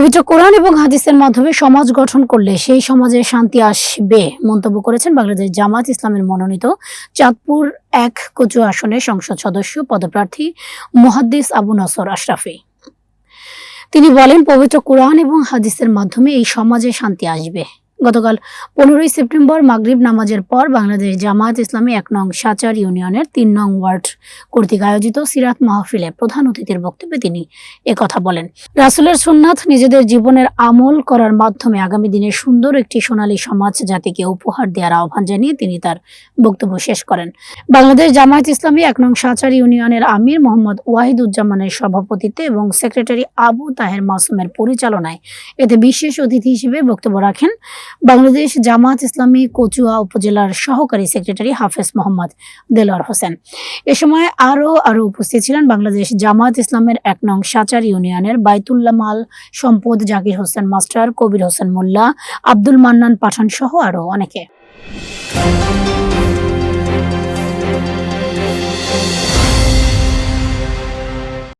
পবিত্র কোরআন এবং হাদিসের মাধ্যমে সমাজ গঠন করলে সেই সমাজে শান্তি আসবে মন্তব্য করেছেন বাংলাদেশ জামাত ইসলামের মনোনীত চাঁদপুর এক কচু আসনে সংসদ সদস্য পদপ্রার্থী মুহাদ্দিস আবু নসর আশরাফি। তিনি বলেন, পবিত্র কোরআন এবং হাদিসের মাধ্যমে এই সমাজে শান্তি আসবে। গতকাল পনেরোই সেপ্টেম্বর মাগরিব নামাজের পর বাংলাদেশ জামায়াত ইসলামী এক নং সাচার ইউনিয়নের তিন নং ওয়ার্ড কর্তৃক আয়োজিত সিরাত মাহফিলে প্রধান অতিথির বক্তব্যে তিনি একথা বলেন। রাসুলের সুন্নাথ নিজেদের জীবনের আমল করার মাধ্যমে আগামী দিনে সুন্দর একটি সোনালী সমাজ জাতিকে উপহার দেওয়ার আহ্বান জানিয়ে তিনি তার বক্তব্য শেষ করেন। বাংলাদেশ জামায়াত ইসলামী এক নং সাচার ইউনিয়নের আমির মোহাম্মদ ওয়াহিদুজ্জামানের সভাপতিত্বে এবং সেক্রেটারি আবু তাহের মাসুমের পরিচালনায় এতে বিশেষ অতিথি হিসেবে বক্তব্য রাখেন বাংলাদেশ জামাত ইসলামী কচুয়া উপজেলার সহকারী সেক্রেটারি হাফেজ মোহাম্মদ দেলোয়ার হোসেন। এ সময় আরও আরও উপস্থিত ছিলেন বাংলাদেশ জামাত ইসলামের এক নং সাচার ইউনিয়নের বাইতুল্লাহ মাল সম্পদ জাকির হোসেন মাস্টার, কবির হোসেন মোল্লা, আব্দুল মান্নান পাঠান সহ আরও অনেকে।